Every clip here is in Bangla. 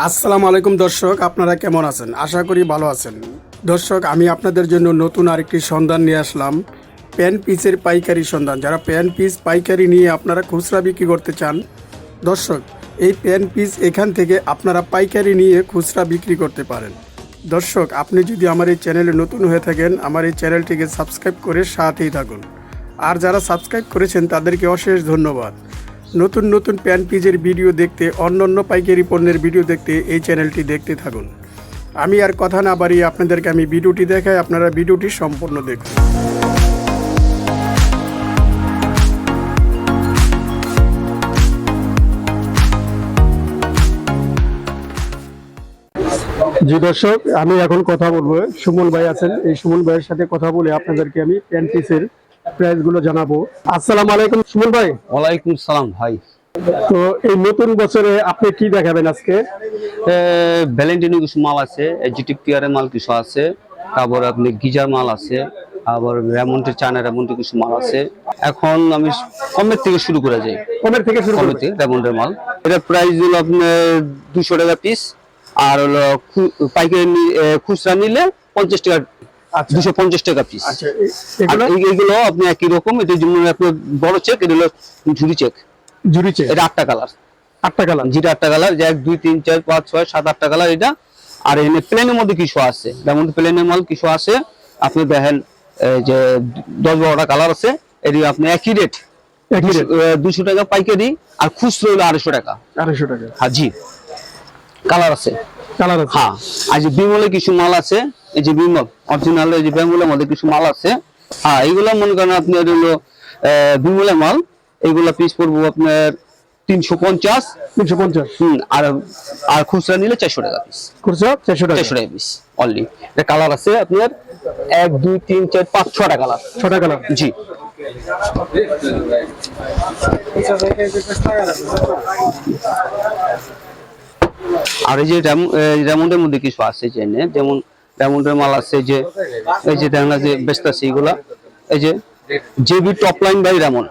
আসসালামু আলাইকুম দর্শক, আপনারা কেমন আছেন? আশা করি ভালো আছেন। দর্শক, আমি আপনাদের জন্য নতুন আরেকটি সন্ধান নিয়ে আসলাম। প্যান পিসের পাইকারি সন্ধান। যারা প্যান পিস পাইকারি নিয়ে আপনারা খুচরা বিক্রি করতে চান, দর্শক, এই প্যান পিস এখান থেকে আপনারা পাইকারি নিয়ে খুচরা বিক্রি করতে পারেন। দর্শক, আপনি যদি আমার এই চ্যানেলে নতুন হয়ে থাকেন, আমার এই চ্যানেলটিকে সাবস্ক্রাইব করে সাথেই থাকুন। আর যারা সাবস্ক্রাইব করেছেন, তাদেরকে অশেষ ধন্যবাদ। নতুন নতুন প্যান পিজের ভিডিও দেখতে, অন্য অন্য পাইকারি পণ্যের ভিডিও দেখতে এই চ্যানেলটি দেখতে থাকুন। আমি আর কথা না বাড়িয়ে আপনাদেরকে আমি ভিডিওটি দেখাই, আপনারা ভিডিওটি সম্পূর্ণ দেখুন। জি দর্শক, আমি এখন কথা বলব। সুমন ভাই আছেন। এই সুমন ভাইয়ের সাথে কথা বলে আপনাদেরকে আমি প্যান পিসের প্রাইসগুলো জানাব। আসসালাম আলাইকুম সুমন ভাই। ওয়ালাইকুম সালাম ভাই। তো এই নতুন বছরে আপনি কি দেখাবেন আজকে? ভ্যালেন্টিনো কিছু মাল আছে জিটিক টিয়ারের মাল কিছু আছে তারপর আপনি গিজার মাল আছে আবার রেমন্টের চায়না রেমন্টের কিছু মাল আছে। এখন আমি কমের থেকে শুরু করে যাই। কমের থেকে শুরু কমের থেকে রেমন্টের মাল। এটা প্রাইস হলো আপনার দুশো টাকা পিস আর হলো পাইকারি খুচরা নিলে পঞ্চাশ টাকা। দুশো পঞ্চাশ টাকা পিস আচ্ছা এইগুলো আপনি একই রকম এটা যেমন আপনার বড় চেক এটা হলো ঝুড়ি চেক জুড়িছে এটা আটটা কালার আটটা কালার যেটা আটটা কালার যে এক দুই তিন চার পাঁচ ছয় সাত আটটা কালার এটা। আর এখানে প্লেনের মধ্যে কিছু আছে? যেমন প্লেনের মাল কিছু আছে? আপনি দেখেন এই যে দশ বারোটা কালার আছে এটি আপনি একই রেট একই রেট দুশো টাকা পাইকারি আর খুচরো হলো আড়াইশো টাকা। আড়াইশো টাকা। হ্যাঁ জি। কালার আছে। কালার আছে। হ্যাঁ আর যে বিমলে কিছু মাল আছে এই যে বিমল অরিজিনাল এই যে বেঙ্গলের মধ্যে কিছু মাল আছে। হ্যাঁ এইগুলো মনে করেন আপনার হলো আহ, বিমলের মাল। এইগুলা পিস পড়ব আপনার তিনশো পঞ্চাশ। তিনশো পঞ্চাশ। হুম, আর আর খুচরা নিলে চারশো টাকা পিস খুচরা চারশো টাকা। চারশো টাকা পিস অনলি এটা কালার আছে আপনার এক দুই তিন চার পাঁচ ছটা কালার। ছটা কালার। জি। আর এই যে রেমন্ডের মধ্যে কিছু আছে যে নে, যেমন রেমন্ডের মাল আছে যে এই যে দেখেন যে বেস্ট আছে এইগুলা এই যে JB top line by Raymond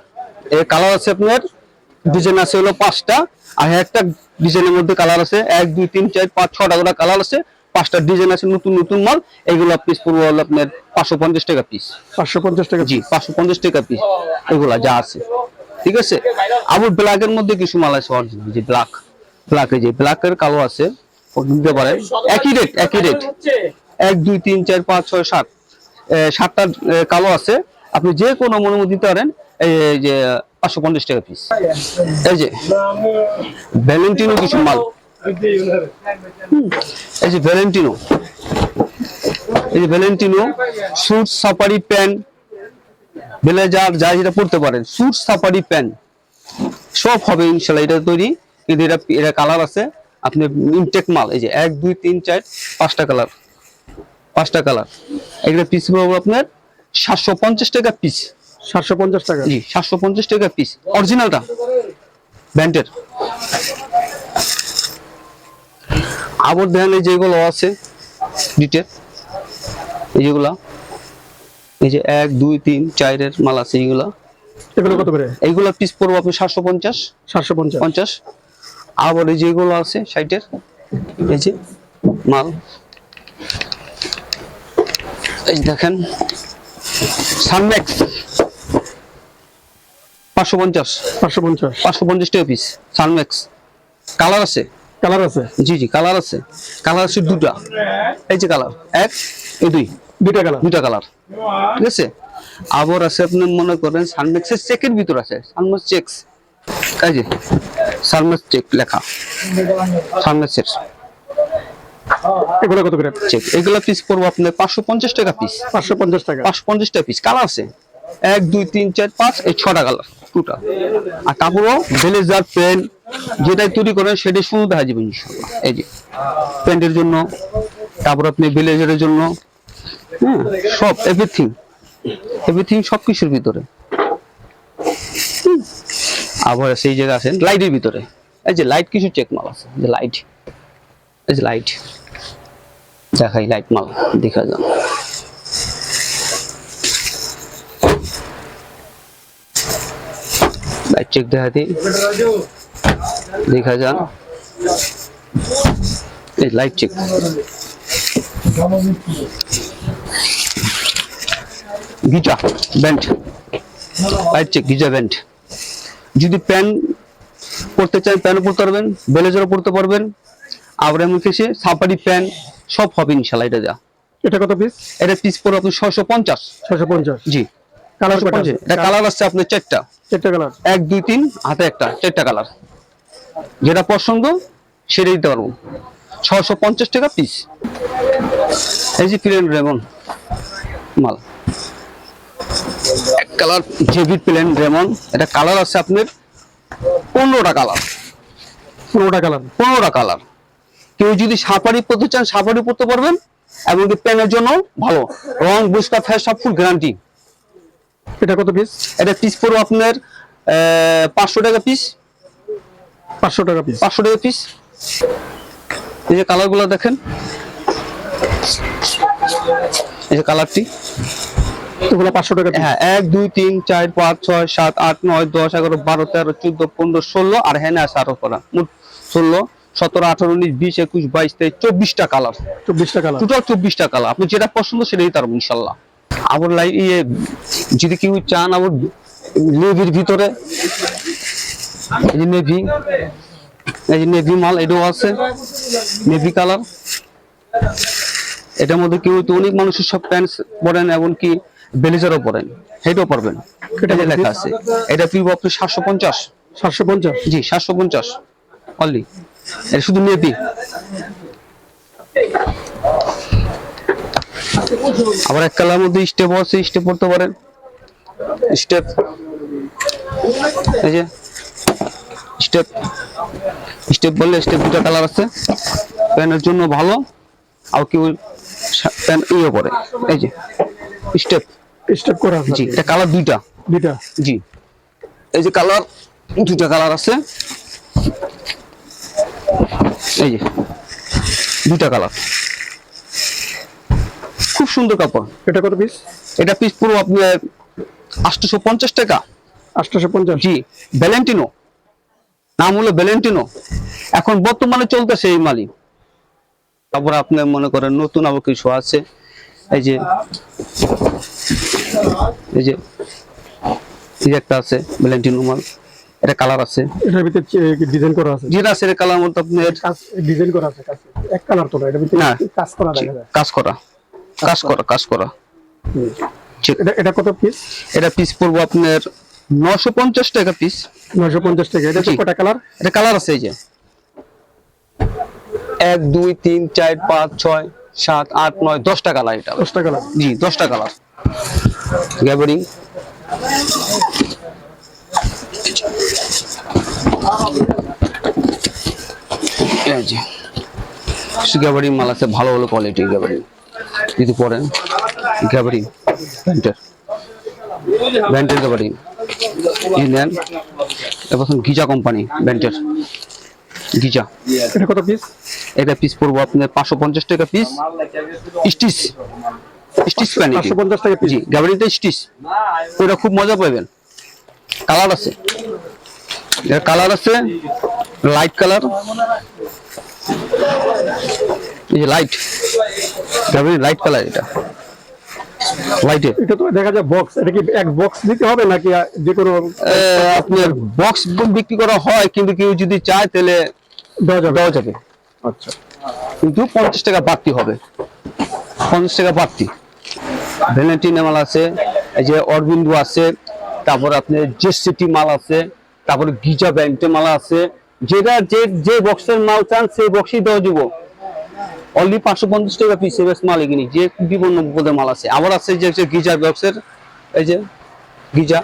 এই কালার আছে আপনার ডিজাইন আছে হলো পাঁচটা আর একটা ডিজাইনের মধ্যে কালার আছে এক দুই তিন চার পাঁচ ছটা করে কালার আছে পাঁচটা ডিজাইন আছে নতুন নতুন মাল এগুলো পিস পড়ব হলো আপনার পাঁচশো পঞ্চাশ টাকা পিস পাঁচশো পঞ্চাশ টাকা জি পাঁচশো পঞ্চাশ টাকা পিস এগুলা যা আছে। ঠিক আছে? আবার ব্ল্যাকের মধ্যে কিছু মাল আছে অরিজিনাল যে ব্ল্যাক ব্ল্যাক এই যে ব্ল্যাকের কালো আছে। নিতে পারেন একই রেট একই রেট এক, দুই, তিন, চার, পাঁচ, ছয়, সাত। সাতটা কালো আছে। আপনি যে কোনো মনে মধ্যে দিতে পারেন এই যে পাঁচশো পঞ্চাশ টাকা পিস এই যে ভ্যালেন্টিনো কিছু মাল। এই যে ভ্যালেন্টিনো এই যে Valentino suit safari pant blazer যা যেটা পড়তে পারেন স্যুট সাফারি প্যান্ট সব হবে ইনশাল্লাহ, এটা তৈরি। কিন্তু এটা এটা কালার আছে আপনি ইনটেক মাল এই যে এক দুই তিন চার পাঁচটা কালার পাঁচটা কালার এগুলো পিস পাবো আপনার সাতশো পঞ্চাশ টাকা পিস সাতশো পঞ্চাশ টাকা। জি সাতশো পঞ্চাশ টাকা পিস অরিজিনালটা ব্যান্ডের। আবার দেখেন এই যেগুলো আছে ডিটেল এই যেগুলা এই যে এক দুই তিন চারের মাল আছে এইগুলা এগুলো কত করে? এইগুলা পিস পড়ব আপনি সাতশো পঞ্চাশ। সাতশো পঞ্চাশ। পঞ্চাশ। আবার এই যেগুলো আছে সাইটের এই যে মাল। এই দেখেন সানম্যাক্স পাঁচশো পঞ্চাশ। পাঁচশো পঞ্চাশ। পাঁচশো পঞ্চাশ টাকা পিস সানম্যাক্স কালার আছে? কালার আছে। জি জি কালার আছে। কালার আছে দুটা। এই যে কালার এক এই দুই। দুইটা কালার দুটা কালার ঠিক আছে? আবার আছে আপনি মনে করেন সানম্যাক্সের চেকের ভিতর আছে। সানম্যাক্স চেকস এই যে সানম্যাক্স চেক লেখা। সানম্যাক্সের এগুলো কত করে? চেক এগুলা পিস পড়ব আপনার পাঁচশো পঞ্চাশ টাকা পিস পাঁচশো পঞ্চাশ টাকা। পাঁচশো পঞ্চাশ টাকা পিস কালার আছে। এক দুই তিন চার পাঁচ এই ছটা কালার টুটা আর কাপড়ও ব্লেজার প্যান্ট যেটাই তৈরি করেন সেটাই সুন্দর দেখা যাবে ইনশাল্লাহ এই যে প্যান্টের জন্য তারপর আপনি ব্লেজারের জন্য হ্যাঁ সব এভরিথিং এভরিথিং সব কিছুর ভিতরে। আবার সেই জায়গা আছে লাইটের ভিতরে। এই যে লাইট কিছু চেক মাল আছে যে লাইট এই যে লাইট দেখাই লাইট মাল, দেখা যান লাইট চেক দেখা দিই দেখা যান এই লাইট চেক গিজা ব্যান্ড লাইট চেক গিজা ব্যান্ড যদি পড়তে চান প্যানও পড়তে পারবেন ব্লেজারও পড়তে পারবেন আবার এমন কিছু সাপারি প্যান সব হবে ইনশাল্লাহ এটা দেওয়া এটা কত পিস এটা পিস পড়বে আপনি ছয়শো পঞ্চাশ। ছশো পঞ্চাশ। জি। কালার এটা কালার আসছে আপনার চারটা। চারটা কালার এক দুই তিন হাতে একটা চারটা কালার যেটা পছন্দ সেটা দিতে পারব। ছশো পঞ্চাশ টাকা পিস এই যে প্লেন রেমন মাল। Colour JB plain Raymond. এটা কালার আছে আপনার পনেরোটা কালার। পনেরোটা কালার। পনেরোটা কালার। কেউ যদি সাফারি পড়তে চান সাফারি পড়তে পারবেন এমনকি প্যানের জন্য ভালো। রং বুস্কা ফ্যাস সব ফুল গ্যারান্টি এটা কত পিস এটা পিস পড়ব আপনার পাঁচশো টাকা পিস পাঁচশো টাকা পিস পাঁচশো টাকা পিস এই যে কালারগুলো দেখেন। এই যে কালারটি। এগুলো পাঁচশো টাকা হ্যাঁ এক দুই তিন চার পাঁচ ছয় সাত আট নয় দশ এগারো বারো তেরো চোদ্দ পনেরো ষোলো আর হ্যাঁ আছে আরও করা। মোট ষোলো সতেরো আঠারো উনিশ বিশ একুশ বাইশ তেইশ চব্বিশটা কালার চব্বিশটা কালার টোটাল চব্বিশটা কালার আপনি যেটা পছন্দ সেটাই তার ইনশাল্লাহ। আবার লাই ইয়ে যদি কেউ চান আবার নেভির ভিতরে নেভি এই যে নেভি মাল এটাও আছে নেভি কালার এটার মধ্যে কেউ তো অনেক মানুষের সব প্যান্ট পরেন এমনকি ব্লেজারও পরেন সেটাও পারবেন এটা যে লেখা আছে। এটা পিব আপনি সাতশো পঞ্চাশ। সাতশো পঞ্চাশ? জি সাতশো পঞ্চাশ। অনলি এটা শুধু নেভি আবার এক কালার মধ্যে স্টেপ আছে স্টেপ পড়তে পারেন। স্টেপ এই যে। স্টেপ স্টেপ বললে স্টেপ দুটা কালার আছে। প্যানের জন্য ভালো। আর কেউ প্যান ইয়ে পরে এই যে। স্টেপ স্টেপ করা আছে। জি এটা কালার দুইটা। দুইটা। জি। এই যে কালার দুইটা কালার আছে। এই যে দুইটা কালার খুব সুন্দর কাপড়। এটা কত পিস এটা পিস পুরো আপনার আটশোশো পঞ্চাশ টাকা। আটশোশো পঞ্চাশ জি ভ্যালেন্টিনো নাম হলো ভ্যালেন্টিনো এখন বর্তমানে চলতেছে এই মালিক তারপর আপনার মনে করেন নতুন আবার কিছু আছে। এই যে এই যে এই একটা আছে ভ্যালেন্টিনো মাল এটা কালার আছে। এটার ভিতরে ডিজাইন করা আছে? যেটা আছে কালার মধ্যে আপনার কাজ ডিজাইন করা আছে এক কালার তো না এটার ভিতরে কাজ করা দেখা যায়? কাজ করা। কাজ করা কাজ করা। এটা এটা কত পিস এটা পিস পড়ব আপনার নশো পঞ্চাশ টাকা পিস নয়শো পঞ্চাশ টাকা। এটা। কটা কালার এটা কালার আছে এই যে। এক দুই তিন চার পাঁচ ছয় সাত আট নয় দশটা কালার এটা। দশটা কালার জি দশটা কালার গ্যাবারিং গ্যাবারিং মাল আছে ভালো ভালো কোয়ালিটির গ্যাবারিং যদি পরেন গ্যাবারিং ব্যান্ডের ব্যান্ডের গ্যাবারিং নেন। এবার গিজা কোম্পানি ব্যান্ডের গিজা। এটা কত পিস এটা পিস পড়ব আপনার পাঁচশো পঞ্চাশ টাকা পিস স্টিচ স্টিচ টাকা জি গাবারিতে স্টিচ। ওটা খুব মজা পাবেন। কালার আছে। এর কালার আছে লাইট কালার। এই লাইট। লাইট কালার এটা। এটা তো দেখা যায় বক্স এটা কি এক বক্স দিতে হবে নাকি যে কোনো আপনার বক্স বিক্রি করা হয় কিন্তু কেউ যদি চায় তাহলে দেওয়া যাবে। আচ্ছা। কিন্তু পঞ্চাশ টাকা বাড়তি হবে। পঞ্চাশ টাকা বাড়তি। ভ্যালেন্টিন মাল আছে, এই যে অরবিন্দু আছে, তারপর আপনার জেসিটি মাল আছে, তারপরে গিজা ব্যান্ডে মাল আছে, যেটা যে যে বক্সের মাল চান সেই বক্সই দেওয়া যাব। অনলি পাঁচশো পঞ্চাশ টাকা পিস এবার মাল এগিনি যে বিভিন্ন পদের মাল আছে। আবার আছে যে গিজার বক্সের এই যে গিজা,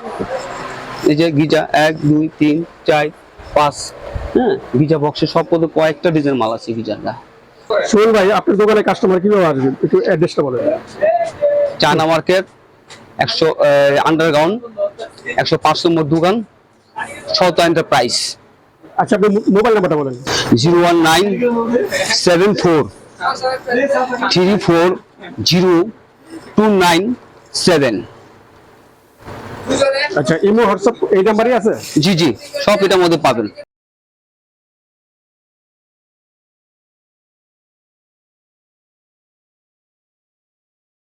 এই যে গিজা, এক, দুই, তিন, চার, পাঁচ হ্যাঁ গিজা বক্সের সব পদে কয়েকটা ডিজাইন মাল আছে গিজারটা সোহেল ভাই, আপনার দোকানে কাস্টমার কীভাবে আসবে একটু অ্যাড্রেসটা বলেন। চায়না মার্কেট একশো আন্ডারগ্রাউন্ড একশো পাঁচ নম্বর দোকান শত এন্টারপ্রাইজ আচ্ছা আপনি মোবাইল নাম্বারটা বলেন। Zero one nine seven four three four zero two nine seven. আচ্ছা ইমো হোয়াটসঅ্যাপ এই নাম্বারই আছে? জি জি সব এটার মধ্যে পাবেন।